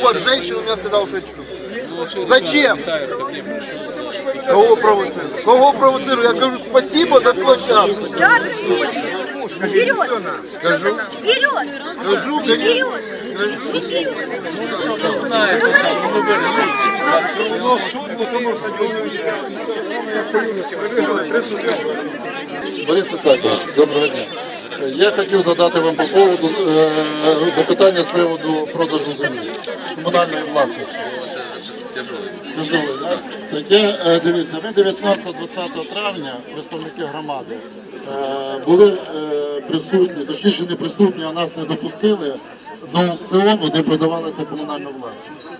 Вот, женщина мне сказала, что я. Зачем? Кого провоцирую? Кого провоцирую? Я говорю, спасибо за площадку. Даже Вперед! Скажу, Вперед! скажу, конечно. Вперед! Борис Ісакович, доброго дня. Я хотів задати вам по поводу е, запитання з приводу продажу землі комунальної власності. Тяжелий, так? Таке, е, дивіться, ми 19-20 травня, представники громади, е, були е, присутні, точніше не присутні, а нас не допустили до аукціону, де продавалася комунальна власність.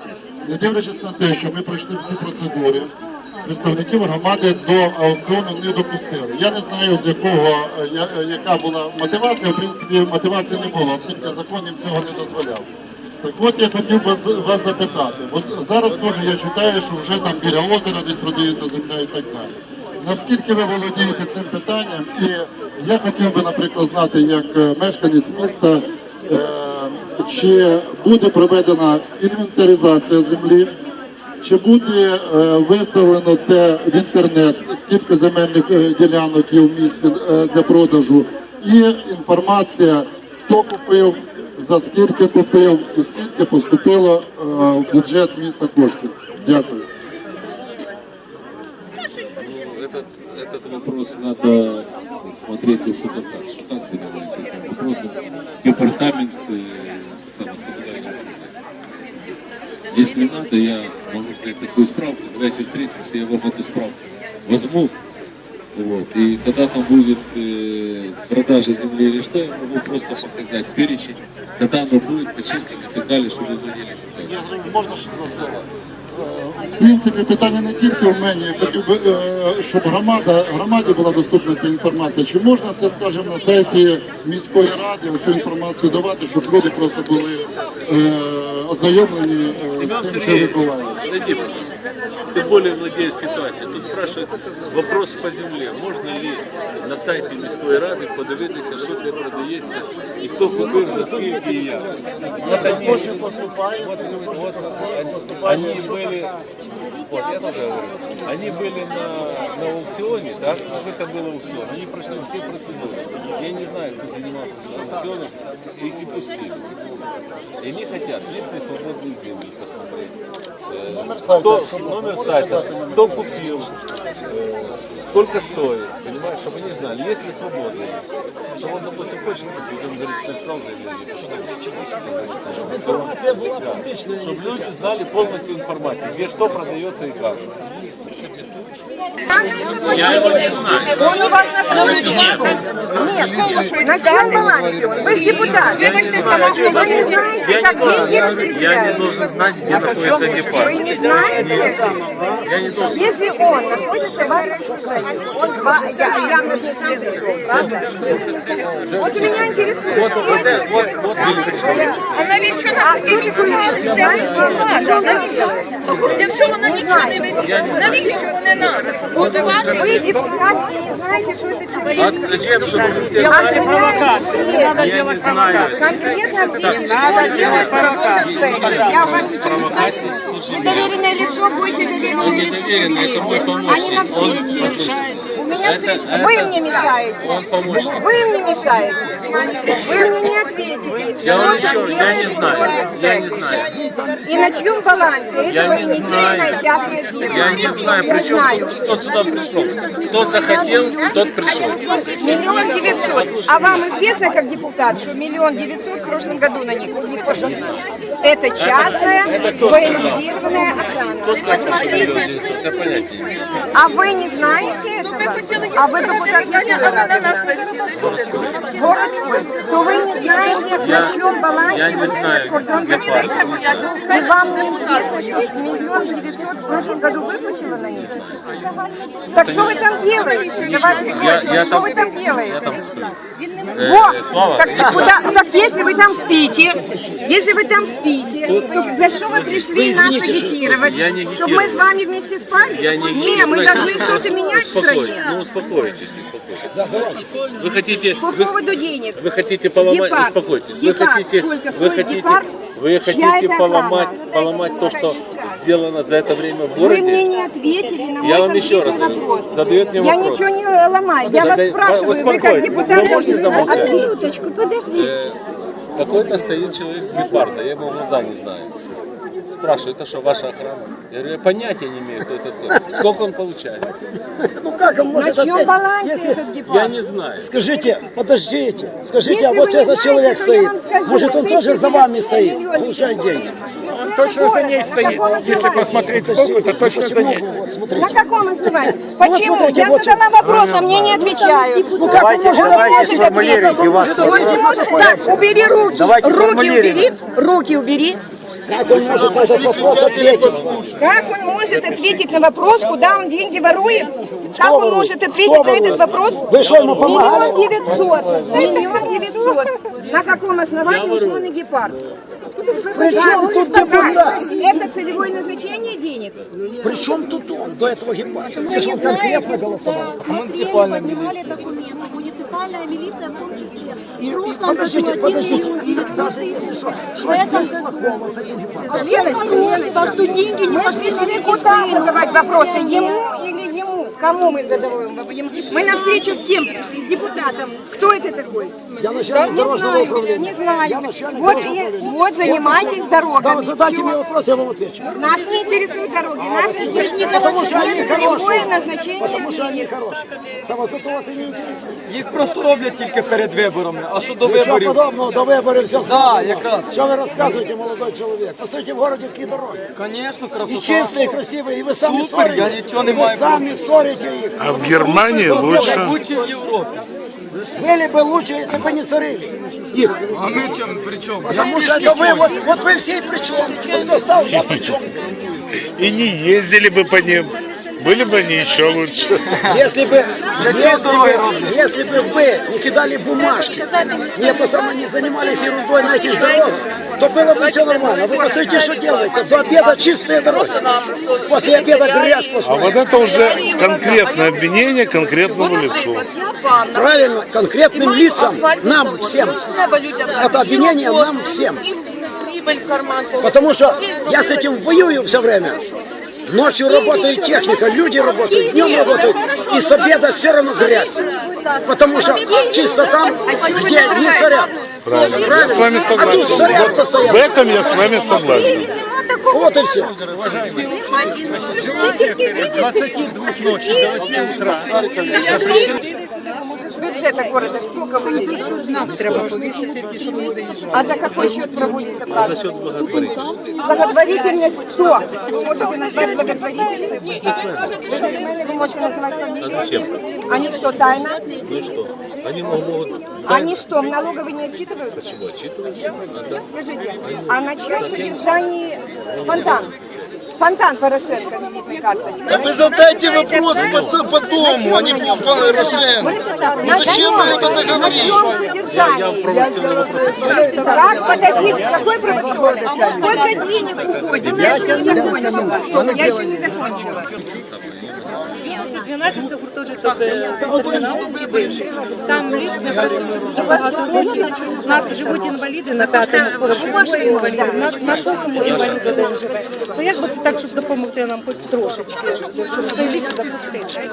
Не дивлячись на те, що ми пройшли всі процедури, представників громади до аукціону не допустили. Я не знаю, з якого е, я- е, яка була мотивація. В принципі, мотивації не було, оскільки закон їм цього не дозволяв. Так от я хотів вас, вас запитати. От зараз теж я читаю, що вже там біля озера десь продається земля і так далі. Наскільки ви володієте цим питанням? І я хотів би, наприклад, знати, як е, мешканець міста, чи буде проведена інвентаризація землі, чи буде е, виставлено це в інтернет, скільки земельних е, ділянок є в місті е, для продажу, і інформація, хто купив, за скільки купив і скільки поступило е, в бюджет міста коштів. Дякую. Этот, этот вопрос надо смотреть еще так, что так занимается этим вопросом департамент э, хозяйства. Если надо, я могу взять такую справку, давайте встретимся, я вам эту справку возьму. Вот. И когда там будет э, продажа земли или что, я могу просто показать перечень, когда оно будет почислено и так далее, чтобы вы ситуацией. Можна ще два слова? В принципі, питання не тільки в мені. Би, е, щоб громада, громаді була доступна ця інформація. Чи можна це, скажімо, на сайті міської ради цю інформацію давати, щоб люди просто були е, ознайомлені е, з тим, що відбувається? Подойди, ты более владеешь ситуацией. Тут спрашивают вопрос по земле. Можно ли на сайті міської ради подивитися, що де продається і хто купив за скільки і як. Кошти поступают, Вот они были, вот я тоже говорю, они были на, на аукционе, так? Вот это был аукцион. Они прошли все процедуры. Я не знаю, кто занимался этим аукционом, и их не пустили. И они хотят, есть ли свободные земли, посмотреть. Номер сайта, кто, чтобы номер сайта, кто купил, э, сколько стоит, понимаешь, чтобы они знали, есть ли свободные. Что он, допустим, хочет купить, он говорит, написал заявление. Информация была публичная. Чтобы люди знали полностью информацию, где что продается и как. Я его не знаю. Он у вас на балансі? Нет. На чьем балансе он? Вы же депутат. Вы не знаете, Я как не должен, деньги я не распределяются. должен знать, где находится Вы департ. не знаете? Я не должен. Если он находится в вашей стране, он ва- я, я на не сам пришел, правда? Вот меня интересует. Вот, вот, это- вот, вот, А навіщо А нам кто такой Навіщо? Якщо воно нічого не вирішить, навіщо не нам? Будувати депутат, вы не что это А такое. зачем, вы все. Я не знаю. Конкретно ответьте, что делать провокации. Я вам Недоверенное лицо, будете доверенное лицо кабинете, а не на встрече. У меня. Вы мне мешаете. Вы мне мешаете. Вы мне не ответите. Я вам Что еще, я не знаю, я не знаю. И на чьем балансе? Я не недельная знаю. частная фирма. Я не знаю, знаю. кто сюда пришел. Кто захотел, тот пришел. Миллион девятьсот. А вам известно, как депутат, что миллион девятьсот в прошлом году на них не пошли? Это частная военизированная охрана. Я понятия не имею. А вы не знаете А вы депутат а какой на нас насіли. Городской. То вы не знаете, на чем балансе я не вот знаю, этот кордон где закона. И вам не известно, что миллион девятьсот в прошлом году выплачено на них? Так что вы там делаете? Давайте Я, Что вы там я делаете? там сплю. Вот. Так, так, сюда. куда, так если вы там спите, если вы там спите, то за что вы пришли нас агитировать? Чтобы мы с вами вместе спали? Не мы должны что-то менять в стране. Меня. Ну успокойтесь, успокойтесь. Вы хотите, По вы, поводу денег. вы хотите поломать, Гепард. успокойтесь. Вы Гепард. хотите, Сколько вы хотите, гепард? вы хотите поломать, охрана? поломать то, что сделано за это время в Вы мне городе. не ответили на мой Я вам еще раз вопрос. задает мне Я вопрос. ничего не ломаю. Я вас Задай- спрашиваю, вы как успокойтесь. депутат... Вы можете замолчать? Одну минуточку, подождите. Какой-то стоит человек с гепарда, я его глаза не знаю. Спрашиваю, это что, ваша охрана? Я говорю, я понятия не имею, кто это такой. Сколько он получает? Ну как он На может чьем ответить? балансе Если- этот Я гепард? не знаю. Скажите, подождите, скажите, Если а вот вы не этот знаете, человек то я стоит, вам скажу. может он тоже за вами стоит, 1900 получает деньги? точно за ней стоит. Если посмотреть Сколько, то точно за ней. Вот, смотрите. На каком основании? Почему? смотрите, Я вот- задала вопрос, а мне не отвечают. Ну как он может давайте ответить? сформулируйте ваш Он может- Так, убери руки. Руки убери. Руки убери. Как он может на этот вопрос ответить? Как он может ответить на вопрос, куда он деньги ворует? Как он может ответить на этот вопрос? Вы что, ему помогали? Миллион девятьсот. Миллион девятьсот. На каком основании на гепард? чем тут депутат? Это целевое назначение денег? При чем тут он до этого гепарда? Ты же он конкретно голосовал. Муниципальная милиция. документы. Муниципальная милиция в том И прошлом Подождите, подождите. И даже если что, что здесь плохого с этим гепардом? А что деньги не Мы пошли на пришли куда задавать вопросы? Ему? Кому мы задаем? Ему. Мы на встречу с кем пришли? С депутатом. Кто это такой? Я начальник Не дорожного знаю, управления. не знаю. Я начальник Вот, дорожного и- управления. вот занимайтесь дорогами. Да, задайте Всё. мне вопрос, я вам отвечу. Нас не интересуют дороги, нас интересует Потому что они целевое хорошие. назначение Потому що вони денег. хороші. Та вас зато вас і не інтересує. Їх просто роблять тільки перед виборами. А що до Нічого виборів? подобного, до виборів все Да, зроблено. якраз. Що ви розказуєте, молодой чоловік? Посмотрите, в городі які дороги. Звісно, І красота. чисті, і красиві, і ви самі Супер, ссорите. я нічого не ви маю самі ссорите їх. А в Германии лучше. Лучше в Європі. Были бы лучше, если бы не ссорили их. А ми чим при чому? Потому что это вы, вот, вот вы все при чем. Вот кто стал, я при чем. И не ездили бы по ним. Были бы они еще лучше. Если бы, если бы, если бы вы не кидали бумажки, не это самое, не занимались ерундой на этих дорогах, то было бы все нормально. Вы посмотрите, что делается. До обеда чистые дороги. После обеда грязь А сплошная. вот это уже конкретное обвинение конкретному лицу. Правильно, конкретным лицам, нам всем. Это обвинение нам всем. Потому что я с этим воюю все время. Ночью работает техника, люди работают, днем работают, и с обеда все равно грязь. Потому что чисто там, где не сорят. Правильно. Я с вами А тут согласен. сорят в постоянно. этом я с вами согласен. Вот и все. Бюджета города сколько выделили? А за какой счет проводится праздник? За счет благотворительности. Благотворительность кто? Вы можете назвать благотворительность? Вы можете назвать фамилию? А зачем? Они что, тайна? Ну и что? Они могут... Они что, в налоговые не отчитываются? Чего отчитываются? А. Скажите, а на чьем содержании фонтан? Фонтан Порошенко, визитная карточка. Да вы задайте вопрос по, по дому, а не по Порошенко. Ну зачем вы это договорили? Я, я вопрос. Как, подождите, какой провокационный? Сколько денег уходит? Я еще не закончила. Я еще не закончила. 12 це гуртожиток е, Терміналовський бивший. Там ліфт не працює дуже багато років. У нас живуть інваліди на п'ятому поверсі, двоє інвалідів, на, на шостому інвалід один живе. То як би це так, щоб допомогти нам хоч трошечки, щоб цей ліфт запустити?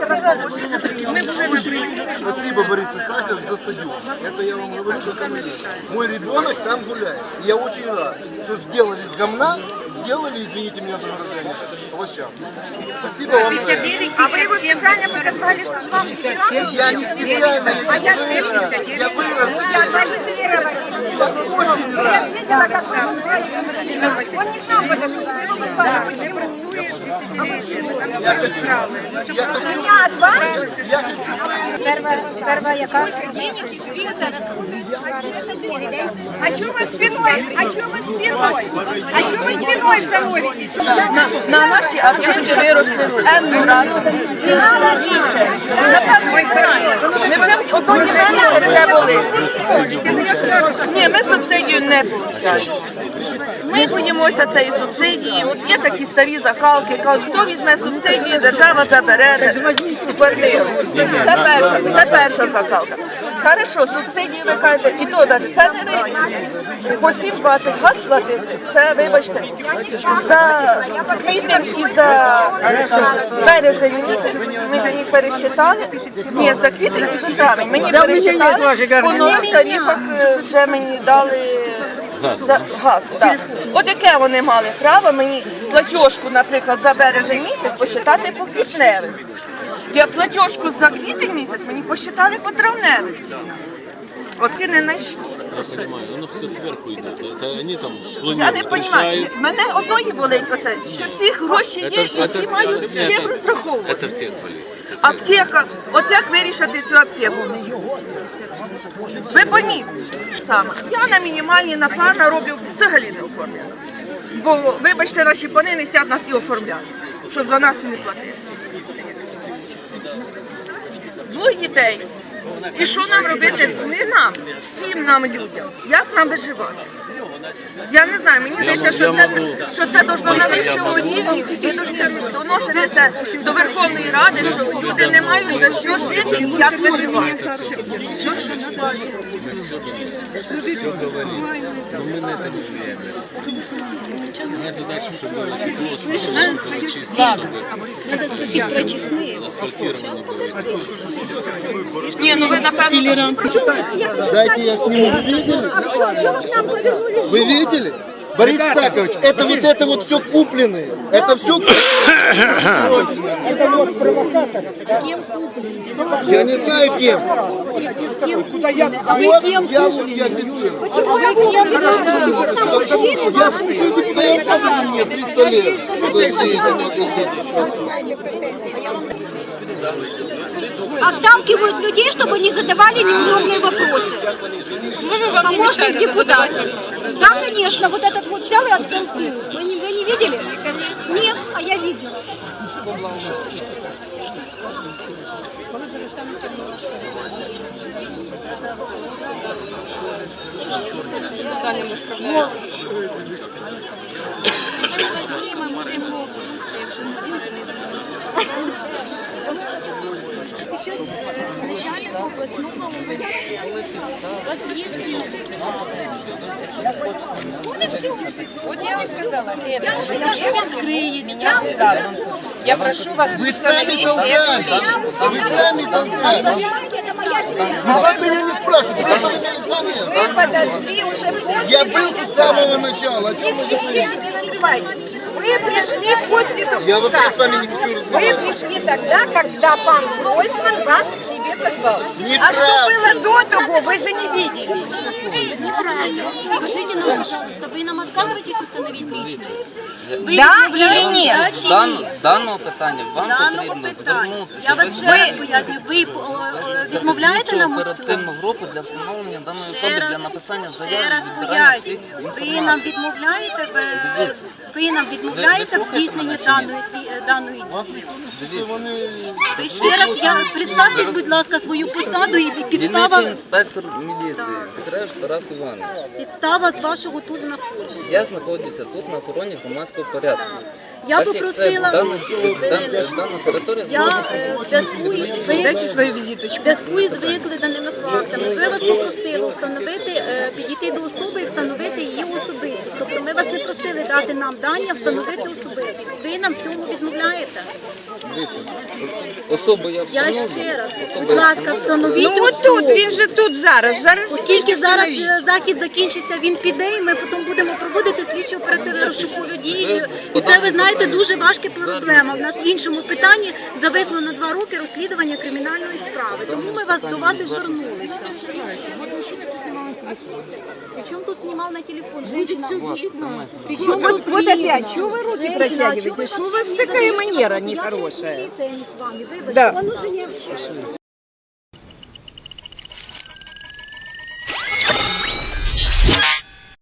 Ми вже не приїхали. Спасибо, Борис Исааков, за стадион. Это я вам говорю, как оно есть. Мой ребенок там гуляет. И Я очень рад, что сделали с говна, сделали, извините меня за выражение, площадку. Спасибо вам за это. Специально показали, что вам Я не специально, А я я вырос. Я вырос. Я же видела, как вы. Он не сам подошел, вы его позвали. Почему? Я хочу, я хочу, Меня от вас? я хочу. Первая, первая яка? А чего вы спиной? А чего вы спиной? А чего вы спиной становитесь? На наші архівки виросли енну раз. І більше. Напевно, ви знаєте. Невже одної раніше все були? Ні, ми субсидію не получаємо. ми боїмося цієї субсидії. От є такі старі закалки, кажуть, хто візьме субсидію, держава забере квартиру. Це перша, це перша закалка. Хорошо, субсидії ви кажете, і то навіть це не вирішення. По 7,20 газ платити, це, вибачте, за квітень і за березень місяць ми мені пересчитали. Ні, за квітень і за травень. Мені пересчитали, по нових тарифах е, вже мені дали за газ. Так. От яке вони мали право мені платіжку, наприклад, за березень місяць посчитати по квітневих. Я платіжку за квітень місяць мені посчитали по травневих цінах. Оці не знайшли. Я понимаю, оно все сверху идет. Это они там Я не планируют, розумію. решают. Мене одної болить оце, що всі гроші є Это, і всі это, мають з чим это, розраховувати. это всех болит. Аптека, от як вирішити цю аптеку? Ви пойміть саме. Я на мінімальні на пана роблю взагалі не оформляю. Бо, вибачте, наші пани не хочуть нас і оформляти, щоб за нас і не платити. Двоє дітей. І що нам робити? Не нам, всім нам людям. Як нам виживати? Я не знаю, мені здається, що це, що це должно на вищому рівні, ви повинні доносити це до Верховної Ради, що люди не мають за що жити і як виживати. Все говорит. Но мы на это не влияем. Моя задача, чтобы было тепло, чтобы было чисто, чтобы Надо спросить про честные. асфальтировано было. Ні, ну ви напевно. Я хочу Дайте я сниму. Вы видели? А что, что вы к нам повезли? Вы видели? Борис Исакович, это вот это вот все купленное. Это все Это вот провокатор. Я не знаю кем. Куда я? Вот я вот я здесь был. Я слушаю, вы даете мне 300 лет. Отталкивают людей, чтобы не задавали неудобные вопросы. Помощник депутата. Да, конечно, вот этот вот взял и оттолкнул. Вы не, вы не видели? Нет, а я видела. Я прошу вас Вы сами долгали. Вы сами. Это семья. Ну как меня не спрашивают? Вы сами. Вы подошли уже после Я был тут с самого начала. О чем вы говорите? Не накрывайте. Вы пришли после того, Я вообще как? с вами не хочу Вы разговаривать. пришли тогда, когда пан Гройсман вас к себе позвал. А Неправда. что было до того, вы же не видели. Неправильно. Скажите нам, пожалуйста, вы нам отказываетесь установить личность? Да или нет? З даного, з даного питання вам потрібно звернутися. Я вас Ви ще раз пояснюю, ви е, відмовляєте слідчу нам у оперативну групу для встановлення даної Ще особи раз- для написання Ще заяви раз і збирання всіх пояснюю, ви нам відмовляєте, в, Дивіться. ви нам відмовляєте в слухаєте здійсненні мене чи ні? даної, е, даної дії. Дивіться, Ви ще раз, я, представте, будь ласка, свою посаду і підстава, дільничий інспектор міліції, Зікраєш Тарас Іванович. підстава з вашого тут знаходження. Я знаходжуся тут на охороні громадського 对啊。Я попросила, дана, територія я е, в зв'язку із ви- свою визиточку. в зв'язку із викладеними фактами. Ми вас попросили встановити, е, підійти до особи і встановити її особистість. Тобто ми вас не просили дати нам дані, а встановити особистість. Ви нам в цьому відмовляєте. Дивіться, особу я Я встановлю. ще раз, будь ласка, встановіть Ну от тут, він же тут зараз. Зараз Оскільки зараз е, захід закінчиться, він піде, і ми потім будемо проводити слідчо оперативно розшукові дії. І це ви знаєте дуже важка проблема. В нас в іншому питанні зависло на два роки розслідування кримінальної справи. Тому ми вас до вас і звернулися. Вот мужчина все снимал на телефон. Причем тут снимал на телефон? Женщина. Причем Вот, вот опять, что вы руки Женщина, а чё протягиваете? вы Что у вообще вас не такая задаете? манера Я же нехорошая? полиция, а не с вами. Выбачте, Да. он уже не общается.